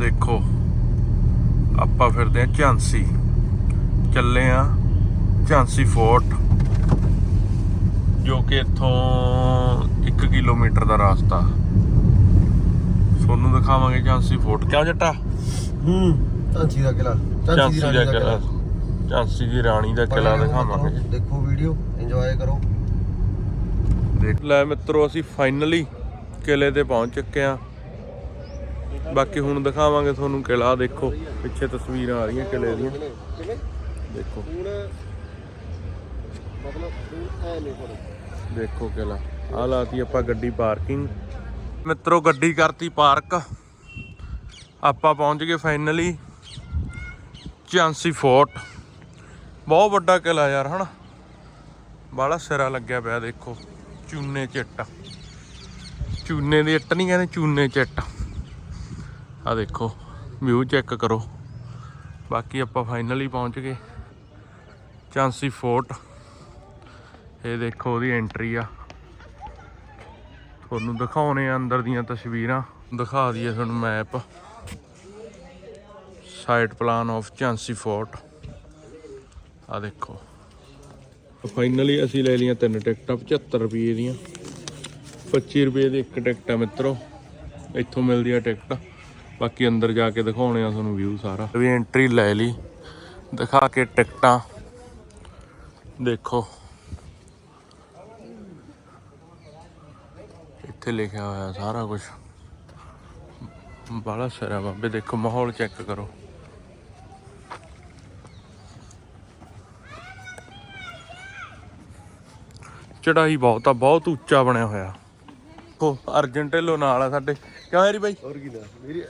ਦੇਖੋ ਆਪਾਂ ਫਿਰਦੇ ਆ ਝਾਂਸੀ। ਚੱਲੇ ਆ ਝਾਂਸੀ ਫੋਰਟ ਜੋ ਕਿ ਇੱਥੋਂ 1 ਕਿਲੋਮੀਟਰ ਦਾ ਰਸਤਾ। ਤੁਹਾਨੂੰ ਦਿਖਾਵਾਂਗੇ ਝਾਂਸੀ ਫੋਰਟ। ਕਿਉਂ ਜੱਟਾ? ਹੂੰ ਝਾਂਸੀ ਦਾ ਕਿਲਾ ਝਾਂਸੀ ਦਾ ਕਿਲਾ ਝਾਂਸੀ ਦੀ ਰਾਣੀ ਦਾ ਕਿਲਾ ਦਿਖਾਵਾਂਗੇ। ਦੇਖੋ ਵੀਡੀਓ ਇੰਜੋਏ ਕਰੋ। ਦੇਖ ਲੈ ਮਿੱਤਰੋ ਅਸੀਂ ਫਾਈਨਲੀ ਕਿਲੇ ਤੇ ਪਹੁੰਚ ਚੁੱਕੇ ਆ ਬਾਕੀ ਹੁਣ ਦਿਖਾਵਾਂਗੇ ਤੁਹਾਨੂੰ ਕਿਲਾ ਦੇਖੋ, ਪਿੱਛੇ ਤਸਵੀਰਾਂ ਆ ਰਹੀਆਂ ਕਿਲੇ ਦੀਆਂ। ਦੇਖੋ। ਦੇਖੋ ਕਿਲਾ ਆ ਲਾਤੀ ਆਪਾਂ ਗੱਡੀ ਪਾਰਕਿੰਗ। ਮਿੱਤਰੋ, ਗੱਡੀ ਕਰਤੀ ਪਾਰਕ। ਆਪਾਂ ਪਹੁੰਚ ਗਏ ਫਾਈਨਲੀ ਝਾਂਸੀ ਫੋਰਟ। ਬਹੁਤ ਵੱਡਾ ਕਿਲਾ ਯਾਰ, ਹਨਾ? ਬਾਲਾ ਸਿਰਾ ਲੱਗਿਆ ਪਿਆ, ਦੇਖੋ। ਚੂਨੇ ਚਿੱਟ। ਚੂਨੇ ਦੀ ਇੱਟ ਨਹੀਂ ਕਹਿੰਦੇ, ਚੂਨੇ ਚਿੱਟ। ਆ ਦੇਖੋ ਵਿਊ ਚੈੱਕ ਕਰੋ। ਬਾਕੀ ਆਪਾਂ ਫਾਈਨਲੀ ਪਹੁੰਚ ਗਏ। ਝਾਂਸੀ ਫੋਰਟ। ਇਹ ਦੇਖੋ ਉਹਦੀ ਐਂਟਰੀ ਆ। ਤੁਹਾਨੂੰ ਦਿਖਾਉਣੇ ਆ ਅੰਦਰ ਦੀਆਂ ਤਸਵੀਰਾਂ। ਦਿਖਾ ਦਈਏ ਤੁਹਾਨੂੰ map site plan of Jhansi fort. ਆ ਦੇਖੋ। ਫਾਈਨਲੀ ਅਸੀਂ ਲੈ ਲਈਆਂ ਤਿੰਨ ਟਿਕਟਾਂ 75 ਰੁਪਏ ਦੀਆਂ। 25 ਰੁਪਏ ਦੀ ਇੱਕ ਟਿਕਟ ਆ ਮਿੱਤਰੋ। ਇੱਥੋਂ ਮਿਲਦੀ ਆ ਟਿਕਟ। ਬਾਕੀ ਅੰਦਰ ਜਾ ਕੇ ਦਿਖਾਉਣੇ ਆ ਤੁਹਾਨੂੰ ਵਿਊ ਸਾਰਾ। ਵੀ ਐਂਟਰੀ ਲੈ ਲਈ। ਦਿਖਾ ਕੇ ਟਿਕਟਾਂ। ਦੇਖੋ। ਇੱਥੇ ਲਿਖਿਆ ਹੋਇਆ ਸਾਰਾ ਕੁਝ ਬਾਲਾ ਸਾਰਾ ਬਾਬੇ ਦੇਖੋ ਮਾਹੌਲ ਚੈੱਕ ਕਰੋ। ਚੜਾਈ ਬਹੁਤ ਆ ਬਹੁਤ ਉੱਚਾ ਬਣਿਆ ਹੋਇਆ। ਉਹ ਅਰਜਨ ਢਿੱਲੋਂ ਨਾਲ ਆ ਸਾਡੇ। ਕਿਉਂ ਯਾਰੀ ਬਾਈ? ਹੋਰ ਕੀ ਨਾ ਮੇਰੀ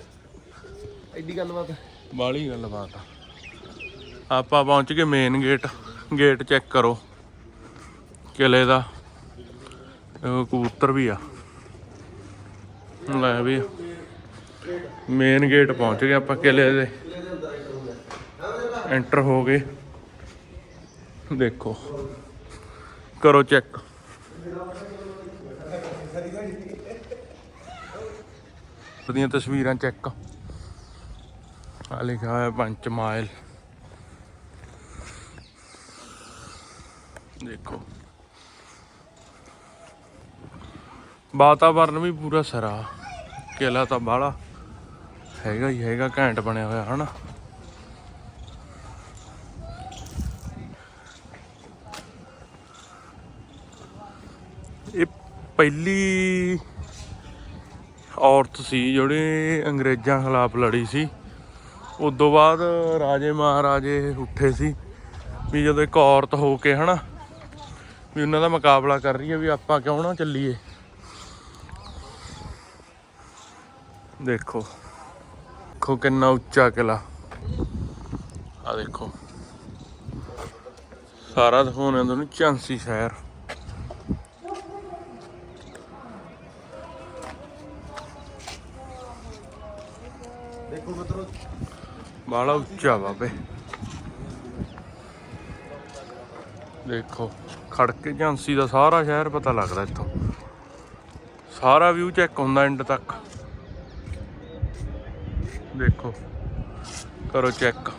ਐਡੀ ਗੱਲਬਾਤ। ਬਾਲੀ ਗੱਲਬਾਤ ਆ। ਆਪਾਂ ਪਹੁੰਚ ਗਏ ਮੇਨ ਗੇਟ ਗੇਟ ਚੈੱਕ ਕਰੋ। ਕਿਲੇ ਦਾ। ਕਬੂਤਰ ਵੀ ਆ। ਲੈ ਵੀ ਮੇਨ ਗੇਟ ਪਹੁੰਚ ਗਏ ਆਪਾਂ ਕਿਲੇ ਦੇ। ਐਂਟਰ ਹੋ ਗਏ। ਦੇਖੋ। ਕਰੋ ਚੈੱਕ ਉਹਦੀਆਂ ਤਸਵੀਰਾਂ ਚੈੱਕ ਆ ਲਿਖਿਆ ਹੋਇਆ ਪੰਜ ਮਾਈਲ ਦੇਖੋ। ਵਾਤਾਵਰਨ ਵੀ ਪੂਰਾ ਸਰਾ। ਕਿਲਾ ਤਾਂ ਬਾਹਲਾ ਹੈਗਾ ਹੀ ਹੈਗਾ, ਘੈਂਟ ਬਣਿਆ ਹੋਇਆ, ਹਨਾ? ਇਹ ਪਹਿਲੀ ਔਰਤ ਸੀ, ਜਿਹੜੀ ਅੰਗਰੇਜ਼ਾਂ ਖਿਲਾਫ ਲੜੀ ਸੀ। ਉਦੋਂ ਬਾਅਦ ਰਾਜੇ ਮਹਾਰਾਜੇ ਉੱਠੇ ਸੀ ਵੀ ਜਦੋਂ ਇੱਕ ਔਰਤ ਹੋ ਕੇ ਹਨਾ, ਵੀ ਉਹਨਾਂ ਦਾ ਮੁਕਾਬਲਾ ਕਰ ਰਹੀ ਹੈ ਵੀ ਆਪਾਂ ਕਿਉਂ ਨਾ ਚੱਲੀਏ। ਦੇਖੋ ਦੇਖੋ ਕਿੰਨਾ ਉੱਚਾ ਕਿਲਾ ਆ ਦੇਖੋ। ਸਾਰਾ ਦਿਖਾਉਣਾ ਤੁਹਾਨੂੰ ਝਾਂਸੀ ਸ਼ਹਿਰ। ਬਾਲਾ ਉੱਚਾ ਬਾਬੇ। ਦੇਖੋ, ਖੜਕੇ ਝਾਂਸੀ ਦਾ ਸਾਰਾ ਸ਼ਹਿਰ ਪਤਾ ਲੱਗਦਾ ਇੱਥੋਂ। ਸਾਰਾ ਵਿਊ ਚੈੱਕ ਹੁੰਦਾ ਐਂਡ ਤੱਕ। ਦੇਖੋ, ਕਰੋ ਚੈੱਕ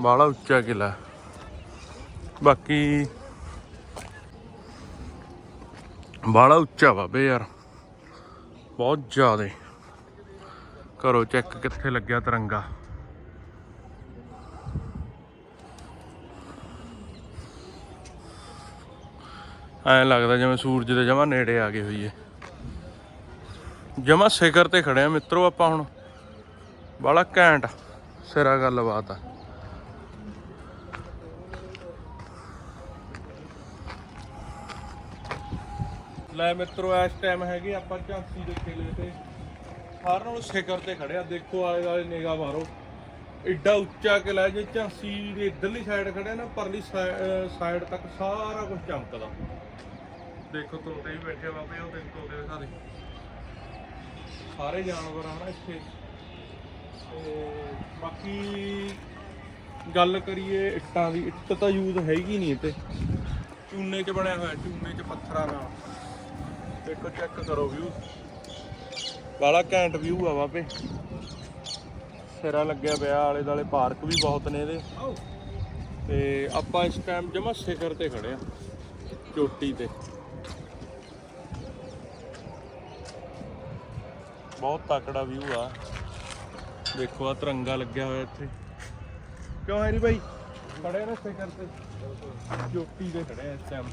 ਬਾਲਾ ਉੱਚਾ ਕਿਲਾ ਬਾਕੀ, ਬਾਲਾ ਉੱਚਾ ਬਾਬੇ ਯਾਰ। ਬਹੁਤ ਜ਼ਿਆਦੇ। ਕਰੋ ਚੈੱਕ ਕਿੱਥੇ ਲੱਗਿਆ ਤਿਰੰਗਾ। ਐਂ ਲੱਗਦਾ ਜਿਵੇਂ ਸੂਰਜ ਦੇ ਜਮਾ ਨੇੜੇ ਆ ਗਏ ਹੋਈਏ। ਜਮਾ ਸਿਖਰ ਤੇ ਖੜੇ ਆ ਮਿੱਤਰੋ ਆਪਾਂ ਹੁਣ। ਬਾਲਾ ਘੈਂਟ ਸਿਰਾ ਗੱਲਬਾਤ ਆ। ਲੈ ਮਿੱਤਰੋ, ਇਸ ਟਾਈਮ ਹੈਗੇ ਆਪਾਂ ਝਾਂਸੀ ਦੇ ਕਿਲੇ ਤੇ। ਸਾਰਿਆਂ ਨਾਲੋਂ ਸਿਖਰ ਤੇ ਖੜਿਆ ਦੇਖੋ ਆਲੇ ਦੁਆਲੇ ਨਿਗਾਹ ਮਾਰੋ। ਐਡਾ ਉੱਚਾ ਕਿਲਾ ਜੇ ਝਾਂਸੀ ਦੇ ਇਧਰਲੀ ਸਾਈਡ ਖੜਿਆ ਨਾ, ਪਰਲੀ ਸਾਈਡ ਤੱਕ ਸਾਰਾ ਕੁਝ ਚਮਕਦਾ। ਦੇਖੋ ਤੋਤੇ ਵੀ ਬੈਠੇ ਬਾਬੇ, ਉਹ ਦੇਖੋ ਤੋਤੇ ਦਿਖਾ ਸਾਰੇ ਜਾਨਵਰ ਆ ਨਾ ਇੱਥੇ। ਤੇ ਬਾਕੀ ਗੱਲ ਕਰੀਏ, ਇੱਟਾਂ ਦੀ, ਇੱਟ ਤਾਂ ਯੂਜ਼ ਹੈਗੀ ਨਹੀਂ ਇੱਥੇ। ਚੂਨੇ 'ਚ ਬਣਿਆ ਹੋਇਆ, ਚੂਨੇ 'ਚ ਪੱਥਰਾਂ ਨਾਲ। ਦੇਖੋ ਚੈੱਕ ਕਰੋ ਵਿਊ ਬਾਲਾ ਘੈਂਟ ਵਿਊ ਆ ਬਾਬੇ। ਸਿਰਾ ਲੱਗਿਆ ਪਿਆ ਆਲੇ ਦਾਲੇ ਪਾਰਕ ਵੀ ਬਹੁਤ ਨੇ ਇਹਦੇ। ਤੇ ਆਪਾਂ ਇਸ ਟਾਈਮ ਜਮਾ ਸਿਖਰ ਤੇ ਖੜੇ ਆ, ਚੋਟੀ ਤੇ। ਬਹੁਤ ਤਕੜਾ ਵਿਊ ਆ। ਦੇਖੋ ਆ ਤਿਰੰਗਾ ਲੱਗਿਆ ਹੋਇਆ ਇੱਥੇ। ਕਿਉਂ ਹੈਰੀ ਭਾਈ ਖੜੇ ਨਾ ਸਿਖਰ ਤੇ। ਚੋਟੀ ਤੇ ਖੜੇ ਆ ਇਸ ਟਾਈਮ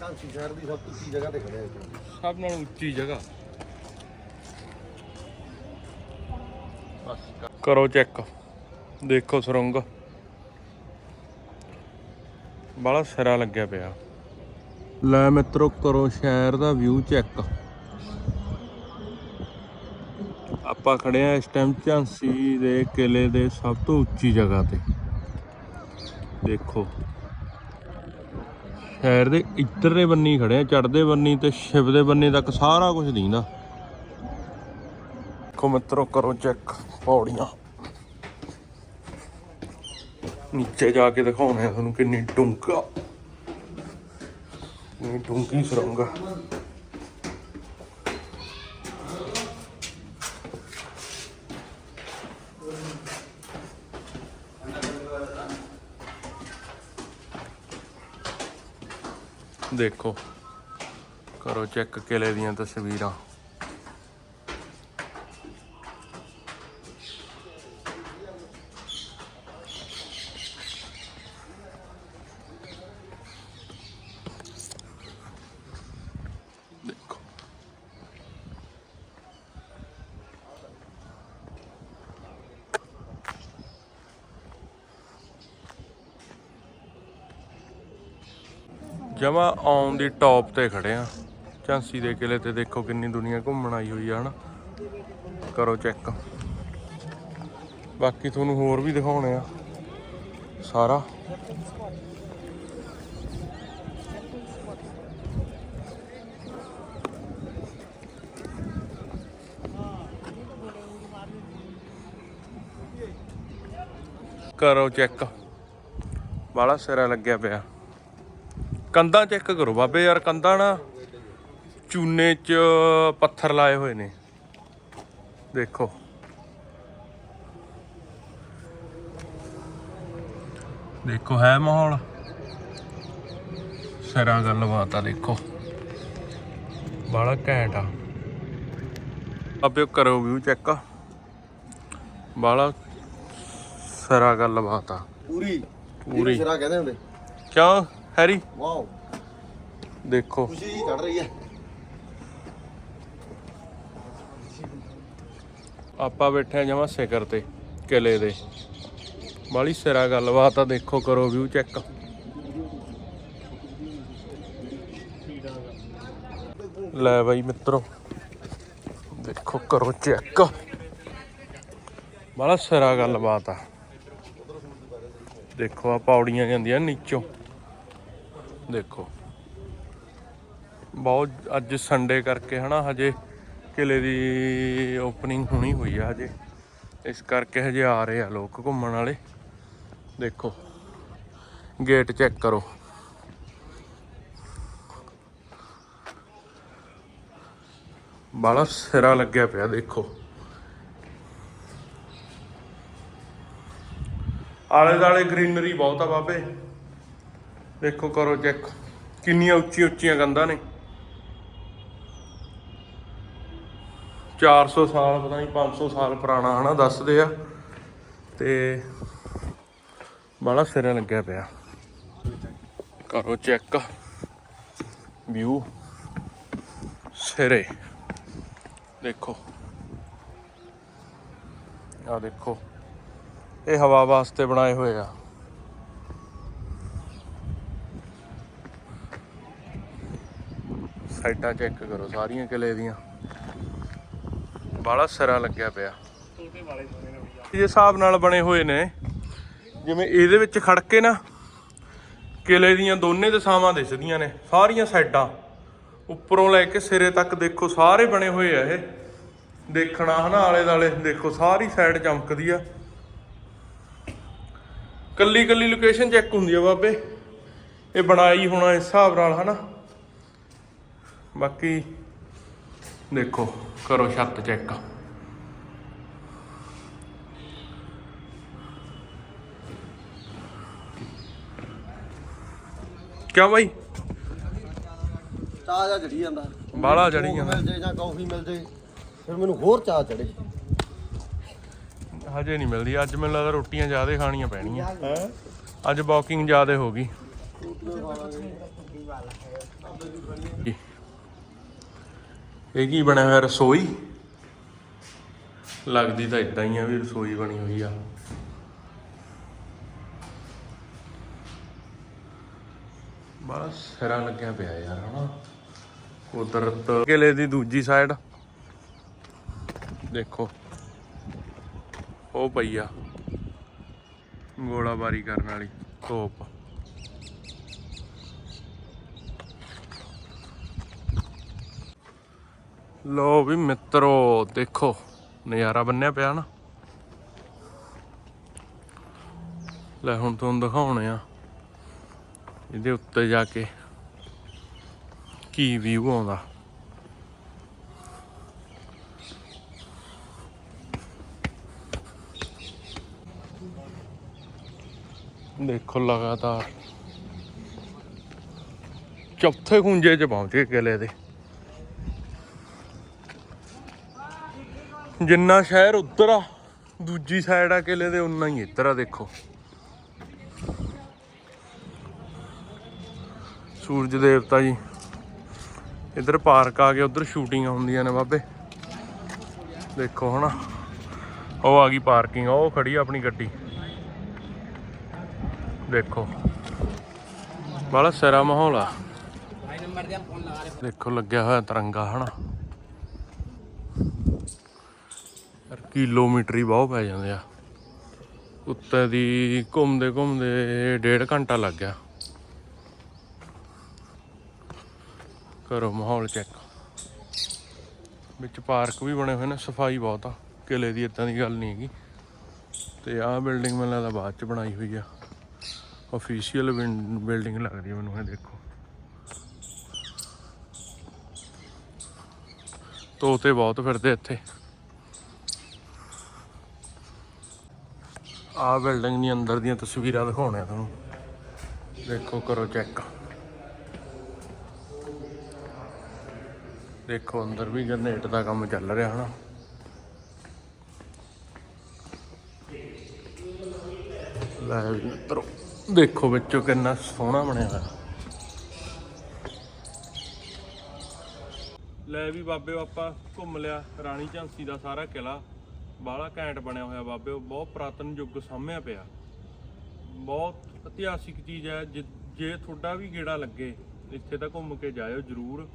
ਕਾਂਸੀ ਸ਼ਹਿਰ ਦੀ ਸਭ ਤੋਂ ਉੱਚੀ ਜਗ੍ਹਾ ਤੇ ਖੜੇ ਆ ਜੀ ਸਭ ਨਾਲੋਂ ਉੱਚੀ ਜਗ੍ਹਾ। ਕਰੋ ਚੈੱਕ। ਦੇਖੋ ਸੁਰੰਗ। ਬੜਾ ਸਿਰਾ ਲੱਗਿਆ ਪਿਆ। ਲੈ ਮਿੱਤਰੋ ਕਰੋ ਸ਼ਹਿਰ ਦਾ ਵਿਊ ਚੈੱਕ ਆਪਾਂ ਖੜੇ ਆ ਇਸ ਟਾਈਮ ਝਾਂਸੀ ਦੇ ਕਿਲੇ ਦੇ ਸਭ ਤੋਂ ਉੱਚੀ ਜਗ੍ਹਾ ਤੇ। ਦੇਖੋ। ਸ਼ਹਿਰ ਦੇ ਇੱਧਰਲੇ ਬੰਨੀ ਖੜੇ ਆ ਚੜਦੇ ਬੰਨੀ ਤੇ ਸ਼ਿਵ ਦੇ ਬੰਨੀ ਤੱਕ ਸਾਰਾ ਕੁਝ ਦਿਖਦਾ ਦੇਖੋ ਮਿੱਤਰੋ, ਕਰੋ ਚੈੱਕ ਪੌੜੀਆਂ। ਨੀਚੇ ਜਾ ਕੇ ਦਿਖਾਉਣਾ ਹੈ ਤੁਹਾਨੂੰ ਕਿੰਨੀ ਡੂੰਘਾ, ਕਿੰਨੀ ਡੂੰਘੀ ਸੁਰੰਗ ਦੇਖੋ। ਕਰੋ ਚੈੱਕ ਕਿਲੇ ਦੀਆਂ ਤਸਵੀਰਾਂ। ਜਮਾ ਔਨ ਦੀ ਟੌਪ ਤੇ ਖੜੇ ਆ। ਝਾਂਸੀ ਦੇ ਕਿਲੇ ਤੇ ਦੇਖੋ ਕਿੰਨੀ ਦੁਨੀਆ ਘੁੰਮਣ ਆਈ ਹੋਈ ਆ, ਹਨਾ? ਕਰੋ ਚੈੱਕ। ਬਾਕੀ ਤੁਹਾਨੂੰ ਹੋਰ ਵੀ ਦਿਖਾਉਣੇ ਆ, ਸਾਰਾ। ਕਰੋ ਚੈੱਕ। ਬਾਲਾ ਸਿਰਾ ਲੱਗਿਆ ਪਿਆ। ਕੰਧਾਂ ਚੈੱਕ ਕਰੋ ਬਾਬੇ ਯਾਰ ਕੰਧਾਂ ਨਾ ਚੂਨੇ 'ਚ ਪੱਥਰ ਲਾਏ ਹੋਏ ਨੇ। ਦੇਖੋ। ਦੇਖੋ ਹੈ ਮਾਹੌਲ। ਸਿਰਾ ਗੱਲਬਾਤ ਆ ਦੇਖੋ। ਬਾਲਾ ਘੈਂਟ ਆ। ਆਪੇ ਕਰੋ ਵਿਊ ਚੈੱਕ। ਬਾਲਾ ਸਿਰਾ ਗੱਲਬਾਤ ਆ। ਪੂਰੀ। ਪੂਰੀ। ਸਿਰਾ ਕਹਿੰਦੇ ਹੁੰਦੇ। ਕਿਉਂ? ਹੈਰੀ? ਵਾਓ। ਦੇਖੋ। ਖੁਸ਼ੀ ਜੀ ਚੜ ਰਹੀ ਹੈ। ਆਪਾਂ ਬੈਠੇ ਆ ਜਮਾ ਸਿਖਰ ਤੇ ਕਿਲੇ ਦੇ। ਬਾਲੀ ਸਿਰਾ ਗੱਲਬਾਤ ਆ ਦੇਖੋ ਕਰੋ ਵਿਊ ਚੈੱਕ ਲੈ ਬਾਈ ਮਿੱਤਰੋ ਦੇਖੋ ਕਰੋ ਚੈੱਕ ਬਾਲਾ ਸਿਰਾ ਗੱਲਬਾਤ ਆ। ਦੇਖੋ ਆ ਪੌੜੀਆਂ ਜਾਂਦੀਆਂ ਨੀਚੋਂ। ਦੇਖੋ। ਬਹੁਤ ਅੱਜ ਸੰਡੇ ਕਰਕੇ ਹਨਾ, ਹਜੇ ਕਿਲੇ ਦੀ ਓਪਨਿੰਗ ਹੋਣੀ ਹੋਈ ਆ ਹਜੇ। ਇਸ ਕਰਕੇ ਹਜੇ ਆ ਰਹੇ ਆ ਲੋਕ ਘੁੰਮਣ ਵਾਲੇ। ਦੇਖੋ ਗੇਟ ਚੈੱਕ ਕਰੋ। ਬਾਲਾ ਸਿਰਾ ਲੱਗਿਆ ਪਿਆ, ਦੇਖੋ। ਆਲੇ ਦਾਲੇ ਗ੍ਰੀਨਰੀ ਬਹੁਤ ਆ ਬਾਬੇ। ਦੇਖੋ ਕਰੋ ਚੈੱਕ। ਕਿੰਨੀਆਂ ਉੱਚੀਆਂ ਉੱਚੀਆਂ ਕੰਧਾਂ ਨੇ। 400 ਸਾਲ, ਪਤਾ ਨਹੀਂ 500 ਸਾਲ ਪੁਰਾਣਾ, ਹਨਾ, ਦੱਸਦੇ ਆ। ਤੇ ਬੜਾ ਸਿਰੇ ਲੱਗਿਆ ਪਿਆ। ਕਰੋ ਚੈੱਕ। ਵਿਊ ਸਿਰੇ। ਦੇਖੋ। ਆ ਦੇਖੋ। ਇਹ ਹਵਾ ਵਾਸਤੇ ਬਣਾਏ ਹੋਏ ਆ। ਸਾਈਡਾਂ ਚੈੱਕ ਕਰੋ, ਸਾਰੀਆਂ ਕਿਲੇ ਦੀਆਂ। ਬਾਲਾ ਸਿਰਾ ਲੱਗਿਆ ਪਿਆ। ਇਹ ਹਿਸਾਬ ਨਾਲ ਬਣੇ ਹੋਏ ਨੇ, ਜਿਵੇਂ ਇਹਦੇ ਵਿੱਚ ਖੜ ਕੇ ਨਾ, ਕਿਲੇ ਦੀਆਂ ਦੋਨੇ ਦਿਸ਼ਾਵਾਂ ਦਿਸਦੀਆਂ ਨੇ, ਸਾਰੀਆਂ ਸਾਈਡਾਂ ਉੱਪਰੋਂ ਲੈ ਕੇ ਸਿਰੇ ਤੱਕ ਦੇਖੋ, ਸਾਰੇ ਬਣੇ ਹੋਏ ਆ ਇਹ। ਦੇਖਣਾ ਹਨਾ, ਆਲੇ ਦਾਲੇ ਦੇਖੋ, ਸਾਰੀ ਸਾਈਡ ਚਮਕਦੀ ਆ। ਕੱਲੀ ਕੱਲੀ ਲੋਕੇਸ਼ਨ ਚੈੱਕ ਹੁੰਦੀ ਆ ਬਾਬੇ। ਇਹ ਬਣਾਈ ਹੋਣਾ ਇਸ ਹਿਸਾਬ ਨਾਲ, ਹਨਾ। ਬਾਕੀ ਦੇਖੋ ਕਰੋ ਛੱਤ ਚੈੱਕ। ਕਿਉਂ ਬਾਈ? ਚਾਹ ਜਾ ਚੜੀ ਜਾਂਦਾ। ਚੜੀ ਕੋਕ ਜਾਂਦਾ। ਮਿਲ ਜੇ ਜਾਂ ਕੌਫੀ ਮਿਲ ਜੇ ਫਿਰ ਮੈਨੂੰ ਹੋਰ ਚਾਹ ਚੜੇ। ਹਜੇ ਨਹੀਂ ਮਿਲਦੀ ਅੱਜ ਮੈਨੂੰ ਲੱਗਦਾ ਰੋਟੀਆਂ ਜ਼ਿਆਦਾ ਖਾਣੀਆਂ ਪੈਣੀਆਂ। ਹੈ? ਅੱਜ ਵਾਕਿੰਗ ਜ਼ਿਆਦਾ ਹੋ ਗਈ। ਇਹ ਕੀ ਬਣਿਆ ਹੋਇਆ, ਰਸੋਈ? ਲੱਗਦੀ ਤਾਂ ਇਦਾਂ ਹੀ ਆ ਵੀ ਰਸੋਈ ਬਣੀ ਹੋਈ ਆ। ਬਸ ਸਿਰਾ ਲੱਗਿਆ ਪਿਆ ਯਾਰ, ਹਨਾ? ਕੁਦਰਤ। ਕਿਲੇ ਦੀ ਦੂਜੀ ਸਾਈਡ ਦੇਖੋ। ਉਹ ਪਈ ਆ। ਗੋਲਾਬਾਰੀ ਕਰਨ ਵਾਲੀ ਤੋਪ ਲੋ ਵੀ ਮਿੱਤਰੋ, ਦੇਖੋ, ਨਜ਼ਾਰਾ ਬੰਨਿਆ ਪਿਆ ਨਾ। ਲੈ, ਹੁਣ ਤੁਹਾਨੂੰ ਦਿਖਾਉਣੇ ਆ। ਇਹਦੇ ਉੱਤੇ ਜਾ ਕੇ ਕੀ ਵਿਊ ਆਉਂਦਾ। ਦੇਖੋ, ਲਗਾਤਾਰ ਚੌਥੇ ਖੁੰਝੇ 'ਚ ਪਹੁੰਚ ਗਏ ਕਿਲੇ ਦੇ। ਜਿੰਨਾ ਸ਼ਹਿਰ ਉੱਧਰ ਆ, ਦੂਜੀ ਸਾਈਡ ਆ ਕਿਲੇ ਦੇ ਉਨਾ ਹੀ ਇੱਧਰ ਆ, ਦੇਖੋ। ਸੂਰਜ ਦੇਵਤਾ ਜੀ। ਇੱਧਰ ਪਾਰਕ ਆ ਕੇ ਉੱਧਰ ਸ਼ੂਟਿੰਗਾਂ ਹੁੰਦੀਆਂ ਨੇ ਬਾਬੇ। ਦੇਖੋ ਹਨਾ, ਉਹ ਆ ਗਈ ਪਾਰਕਿੰਗ, ਉਹ ਖੜੀ ਆਪਣੀ ਗੱਡੀ। ਦੇਖੋ। ਬੜਾ ਸਾਰਾ ਮਾਹੌਲ ਆ। ਦੇਖੋ, ਲੱਗਿਆ ਹੋਇਆ ਤਿਰੰਗਾ, ਹਨਾ। ਯਾਰ ਕਿਲੋਮੀਟਰ ਹੀ ਬਹੁਤ ਪੈ ਜਾਂਦੇ ਆ। ਉੱਤੇ ਦੀ ਘੁੰਮਦੇ ਘੁੰਮਦੇ ਡੇਢ ਘੰਟਾ ਲੱਗ ਗਿਆ। ਕਰੋ ਮਾਹੌਲ ਚੈੱਕ ਵਿੱਚ ਪਾਰਕ ਵੀ ਬਣੇ ਹੋਏ ਨੇ, ਸਫ਼ਾਈ ਬਹੁਤ ਆ। ਕਿਲੇ ਦੀ ਇਦਾਂ ਦੀ ਗੱਲ ਨਹੀਂ ਹੈਗੀ। ਤੇ ਆਹ ਬਿਲਡਿੰਗ ਮੈਨੂੰ ਲੱਗਦਾ ਬਾਅਦ ਚ ਬਣਾਈ ਹੋਈ ਆ। ਅਫੀਸ਼ੀਅਲ ਬਿਲਡਿੰਗ ਲੱਗਦੀ ਮੈਨੂੰ ਇਹ ਦੇਖੋ। ਤੋਤੇ ਬਹੁਤ ਫਿਰਦੇ ਇੱਥੇ। ਆਹ ਬਿਲਡਿੰਗ ਦੀ ਅੰਦਰ ਦੀਆਂ ਤਸਵੀਰਾਂ ਦਿਖਾਉਣੇ ਆ ਤੁਹਾਨੂੰ। ਦੇਖੋ ਕਰੋ ਚੈੱਕ ਦੇਖੋ ਅੰਦਰ ਵੀ ਜਨਰੇਟ ਦਾ ਕੰਮ ਚੱਲ ਰਿਹਾ ਹਨਾ। ਲੈ ਵੀ ਮਿੱਤਰੋ, ਦੇਖੋ ਵਿੱਚੋਂ ਕਿੰਨਾ ਸੋਹਣਾ ਬਣਿਆ ਹੋਇਆ। ਲੈ ਵੀ ਬਾਬੇ, ਆਪਾਂ ਘੁੰਮ ਲਿਆ ਰਾਣੀ ਝਾਂਸੀ ਦਾ ਸਾਰਾ ਕਿਲਾ ਬਾਹਲਾ ਘੈਂਟ ਬਣਿਆ ਹੋਇਆ ਬਾਬੇ, ਉਹ ਬਹੁਤ ਪੁਰਾਤਨ ਯੁੱਗ ਸਾਹਮਣੇ ਪਿਆ। ਬਹੁਤ ਇਤਿਹਾਸਿਕ ਚੀਜ਼ ਹੈ, ਜੇ- ਜੇ ਤੁਹਾਡਾ ਵੀ ਗੇੜਾ ਲੱਗੇ, ਇੱਥੇ ਤਾਂ ਘੁੰਮ ਕੇ ਜਾਇਓ ਜਰੂਰ।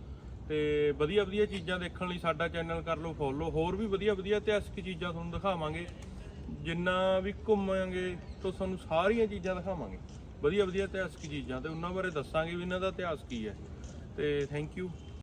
ਤੇ ਵਧੀਆ ਵਧੀਆ ਚੀਜ਼ਾਂ ਦੇਖਣ ਲਈ ਸਾਡਾ ਚੈਨਲ ਕਰ ਲਓ ਫੋਲੋ ਹੋਰ ਵੀ ਵਧੀਆ ਵਧੀਆ ਇਤਿਹਾਸਿਕ ਚੀਜ਼ਾਂ ਤੁਹਾਨੂੰ ਦਿਖਾਵਾਂਗੇ। ਜਿੰਨਾ ਵੀ ਘੁੰਮਾਂਗੇ, ਤਾਂ ਤੁਹਾਨੂੰ ਸਾਰੀਆਂ ਚੀਜ਼ਾਂ ਦਿਖਾਵਾਂਗੇ। ਵਧੀਆ ਵਧੀਆ ਇਤਿਹਾਸਿਕ ਚੀਜ਼ਾਂ, ਤੇ ਉਹਨਾਂ ਬਾਰੇ ਦੱਸਾਂਗੇ ਵੀ ਇਹਨਾਂ ਦਾ ਇਤਿਹਾਸ ਕੀ ਹੈ। ਤੇ ਥੈਂਕ ਯੂ